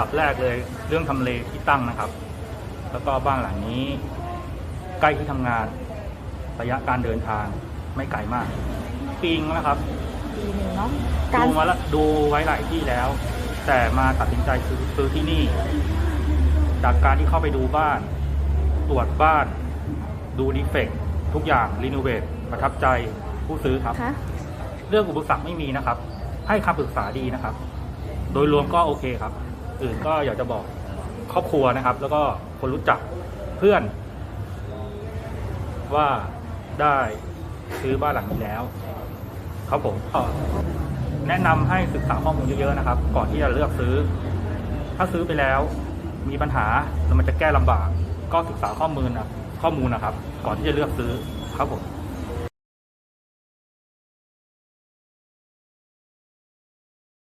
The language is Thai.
ดับแรกเลยเรื่องทำเลที่ตั้งนะครับ แล้วก็บ้านหลังนี้ ใกล้ที่ทำงานระยะการเดินทางไม่ไกลมาก ปีงแล้วครับปีหนึ่งเนาะการดูมาแล้วดูไว้หลายที่แล้ว แต่มาตัดสินใจซื้อซื้อที่นี่ จากการที่เข้าไปดูบ้าน ตรวจบ้าน ดูดีเฟกต์ทุกอย่างรีโนเวทประทับใจผู้ซื้อครับคะเรื่องอุปสรรคไม่มีนะครับ ให้คำปรึกษาดีนะครับ โดยรวมก็โอเคครับ อื่นก็อยากจะบอกครอบครัวนะครับ แล้วก็คนรู้จักเพื่อน ว่าได้ซื้อบ้านหลังนี้แล้ว ครับผมก็แนะนำให้ศึกษาข้อมูลเยอะๆนะครับ ก่อนที่จะเลือกซื้อ ถ้าซื้อไปแล้ว มีปัญหาแล้วมันจะแก้ลำบาก ก็ศึกษาข้อมูลนะข้อมูลนะครับ ก่อนที่จะเลือกซื้อครับผม